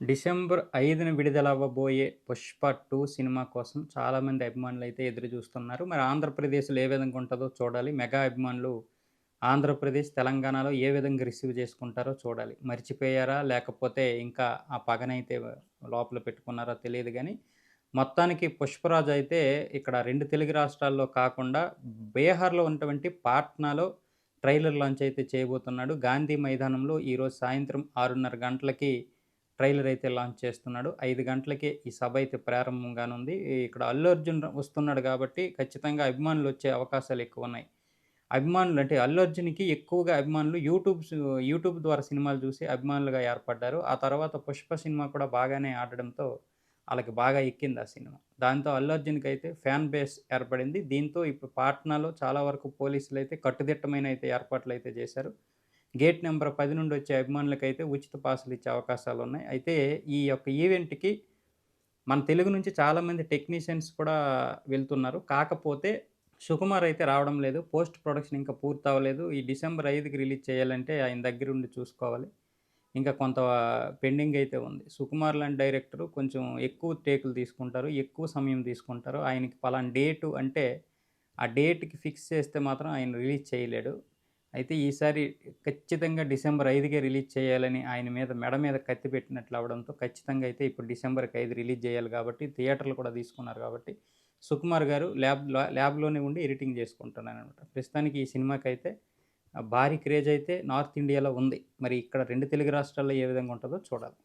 December ఐదున విడుదలవ్వబోయే 'Pushpa two' cinema కోసం చాలామంది అభిమానులైతే ఎదురు చూస్తున్నారు. మరి ఆంధ్రప్రదేశ్‌లో ఏ విధంగా ఉంటుందో చూడాలి. మెగా అభిమానులు ఆంధ్రప్రదేశ్, తెలంగాణలో ఏ విధంగా రిసీవ్ చేసుకుంటారో చూడాలి. మర్చిపోయారా? లేకపోతే ఇంకా ఆ పగనైతే లోపల పెట్టుకున్నారో తెలియదు కానీ మొత్తానికి 'పుష్పరాజ్' అయితే ఇక్కడ రెండు తెలుగు రాష్ట్రాల్లో కాకుండా బీహార్‌లో ఉన్నటువంటి పాట్నాలో ట్రైలర్ లాంచ్ అయితే చేయబోతున్నాడు. గాంధీ మైదానంలో ఈరోజు సాయంత్రం 6:30 గంటలకి ట్రైలర్ అయితే లాంచ్ చేస్తున్నాడు. ఐదు గంటలకే ఈ సభ అయితే ప్రారంభంగానుంది ఇక్కడ అల్లు అర్జున్ వస్తున్నాడు కాబట్టి ఖచ్చితంగా అభిమానులు వచ్చే అవకాశాలు ఎక్కువ ఉన్నాయి అభిమానులు అంటే అల్లు అర్జున్‌కి ఎక్కువగా అభిమానులు యూట్యూబ్స్ యూట్యూబ్ ద్వారా సినిమాలు చూసి అభిమానులుగా ఏర్పడ్డారు. ఆ తర్వాత 'పుష్ప' సినిమా కూడా బాగానే ఆడడంతో వాళ్ళకి బాగా ఎక్కింది ఆ సినిమా. దాంతో అల్లు అర్జున్కి అయితే ఫ్యాన్ బేస్ ఏర్పడింది. దీంతో ఇప్పుడు పాట్నాలో చాలా వరకు పోలీసులు అయితే కట్టుదిట్టమైన అయితే ఏర్పాట్లు అయితే చేశారు. గేట్ నెంబర్ పది నుండి వచ్చే అభిమానులకైతే ఉచిత పాసులు ఇచ్చే అవకాశాలు ఉన్నాయి అయితే ఈ యొక్క ఈవెంట్‌కి మన తెలుగు నుంచి చాలామంది టెక్నీషియన్స్ కూడా వెళ్తున్నారు. కాకపోతే సుకుమార్ అయితే రావడం లేదు. పోస్ట్ ప్రొడక్షన్ ఇంకా పూర్తవ్వలేదు. ఈ డిసెంబర్ ఐదుకి రిలీజ్ చేయాలంటే ఆయన దగ్గరుండి చూసుకోవాలి. ఇంకా కొంత పెండింగ్ అయితే ఉంది. సుకుమార్ లాంటి డైరెక్టరు కొంచెం ఎక్కువ టేకులు తీసుకుంటారు. ఎక్కువ సమయం తీసుకుంటారు. ఆయనకి పలానా డేటు అంటే ఆ డేట్‌కి ఫిక్స్ చేస్తే మాత్రం ఆయన రిలీజ్ చేయలేడు. అయితే ఈసారి ఖచ్చితంగా డిసెంబర్ ఐదుకే రిలీజ్ చేయాలని ఆయన మీద మెడ మీద కత్తి పెట్టినట్లు అవడంతో ఖచ్చితంగా అయితే ఇప్పుడు డిసెంబర్‌కి ఐదు రిలీజ్ చేయాలి కాబట్టి థియేటర్లు కూడా తీసుకున్నారు కాబట్టి సుకుమార్ గారు ల్యాబ్ ల్యాబ్‌లోనే ఉండి ఎడిటింగ్ చేసుకుంటున్నాను అనమాట ప్రస్తుతానికి ఈ సినిమాకి అయితే భారీ క్రేజ్ అయితే నార్త్ ఇండియాలో ఉంది. మరి ఇక్కడ రెండు తెలుగు రాష్ట్రాల్లో ఏ విధంగా ఉంటుందో చూడాలి.